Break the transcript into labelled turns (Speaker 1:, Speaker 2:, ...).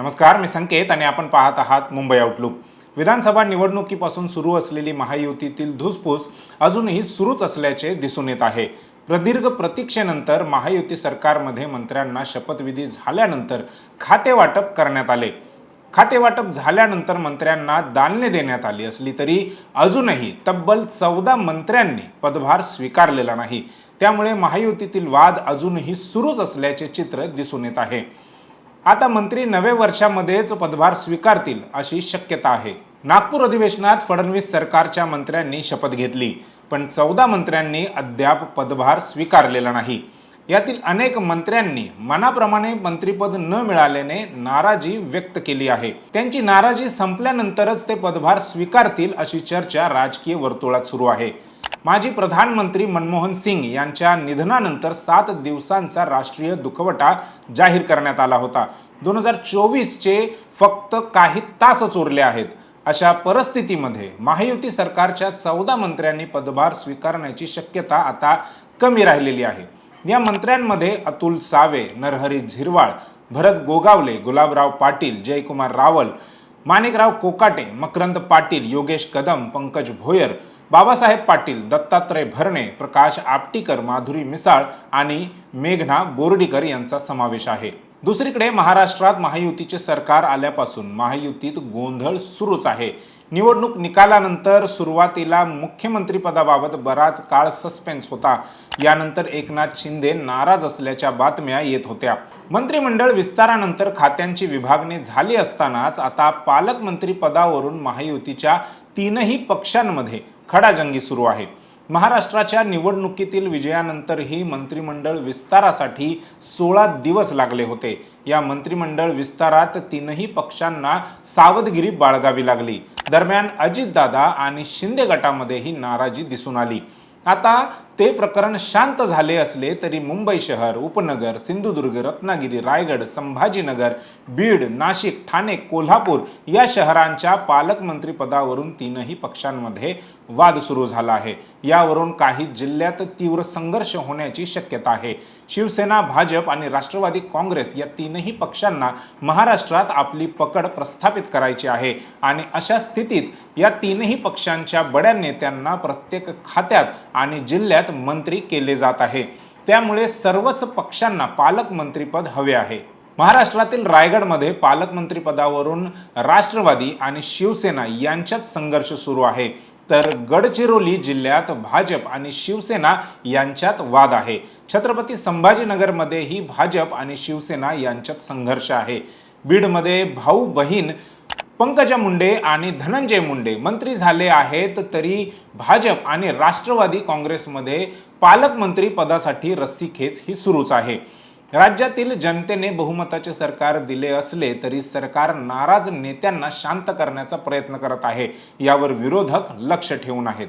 Speaker 1: नमस्कार मी संकेत आणि आपण पाहत आहात मुंबई आउटलुक विधानसभा निवडणुकीपासून सुरू असलेली महायुतीतील धुसफूस अजूनही सुरूच असल्याचे दिसून येत आहे. प्रदीर्घ प्रतीक्षेनंतर महायुती सरकारमध्ये मंत्र्यांना शपथविधी झाल्यानंतर खातेवाटप करण्यात आले. खातेवाटप झाल्यानंतर मंत्र्यांना दालने देण्यात आली असली तरी अजूनही तब्बल चौदा मंत्र्यांनी पदभार स्वीकारलेला नाही. त्यामुळे महायुतीतील वाद अजूनही सुरूच असल्याचे चित्र दिसून येत आहे. आता मंत्री नवे वर्षामध्येच पदभार स्वीकारतील अशी शक्यता आहे. नागपूर अधिवेशनात फडणवीस सरकारच्या मंत्र्यांनी शपथ घेतली पण चौदा मंत्र्यांनी अद्याप पदभार स्वीकारलेला नाही. यातील अनेक मंत्र्यांनी मनाप्रमाणे मंत्रीपद न मिळाल्याने नाराजी व्यक्त केली आहे. त्यांची नाराजी संपल्यानंतरच ते पदभार स्वीकारतील अशी चर्चा राजकीय वर्तुळात सुरू आहे. माजी प्रधानमंत्री मनमोहन सिंग यांच्या निधनानंतर सात दिवसांचा राष्ट्रीय दुखवटा जाहीर करण्यात आला होता. दोन हजार चोवीसचे फक्त काही तासच उरले आहेत. अशा परिस्थितीमध्ये महायुती सरकारच्या चौदा मंत्र्यांनी पदभार स्वीकारण्याची शक्यता आता कमी राहिलेली आहे. या मंत्र्यांमध्ये अतुल सावे नरहरी झिरवाळ भरत गोगावले गुलाबराव पाटील जयकुमार रावल माणिकराव कोकाटे मकरंद पाटील योगेश कदम पंकज भोयर बाबासाहेब पाटील दत्तात्रय भरणे प्रकाश आपटीकर माधुरी मिसाळ आणि मेघना बोर्डीकर यांचा समावेश आहे. दुसरीकडे महाराष्ट्रात महायुतीचे सरकार आल्यापासून महायुतीत गोंधळ सुरूच आहे. निवडणूक निकालानंतर सुरुवातीला मुख्यमंत्रीपदाबाबत बराच काळ सस्पेन्स होता. यानंतर एकनाथ शिंदे नाराज असल्याच्या बातम्या येत होत्या. मंत्रिमंडळ विस्तारानंतर खात्यांची विभागणी झाली असतानाच आता पालकमंत्री पदावरून महायुतीच्या तीनही पक्षांमध्ये खडाजंगी सुरू आहे. महाराष्ट्राच्या निवडणुकीतील विजयानंतरही मंत्रिमंडळ विस्तारासाठी सोळा दिवस लागले होते. या मंत्रिमंडळ विस्तारात तीनही पक्षांना सावधगिरी बाळगावी लागली. दरम्यान अजितदादा आणि शिंदे गटामध्येही नाराजी दिसून आली. आता ते प्रकरण शांत झाले असले तरी मुंबई शहर उपनगर सिंधुदुर्ग रत्नागिरी रायगड संभाजीनगर बीड नाशिक ठाणे कोल्हापूर या शहरांच्या पालकमंत्री पदावरून तीनही पक्षांमध्ये वाद सुरू झाला आहे. यावरून काही जिल्ह्यात तीव्र संघर्ष होण्याची शक्यता आहे. शिवसेना भाजप आणि राष्ट्रवादी काँग्रेस या तीनही पक्षांना महाराष्ट्रात आपली पकड प्रस्थापित करायची आहे आणि अशा स्थितीत या तीनही पक्षांच्या बड्या नेत्यांना प्रत्येक खात्यात आणि जिल्ह्यात मंत्री केले जात आहे. त्यामुळे सर्वच पक्षांना पालकमंत्रीपद हवे आहे. महाराष्ट्रातील रायगडमध्ये पालकमंत्रीपदावरून राष्ट्रवादी आणि शिवसेना यांच्यात संघर्ष सुरू आहे. तर गडचिरोली जिल्ह्यात भाजप आणि शिवसेना यांच्यात वाद आहे. छत्रपती संभाजीनगरमध्येही भाजप आणि शिवसेना यांच्यात संघर्ष आहे. बीडमध्ये भाऊ बहीण पंकजा मुंडे आणि धनंजय मुंडे मंत्री झाले आहेत तरी भाजप आणि राष्ट्रवादी काँग्रेसमध्ये पालकमंत्री पदासाठी रस्सीखेच ही सुरूच आहे. राज्यातील जनतेने बहुमताचे सरकार दिले असले तरी सरकार नाराज नेत्यांना शांत करण्याचा प्रयत्न करत आहे यावर विरोधक लक्ष ठेवून आहेत.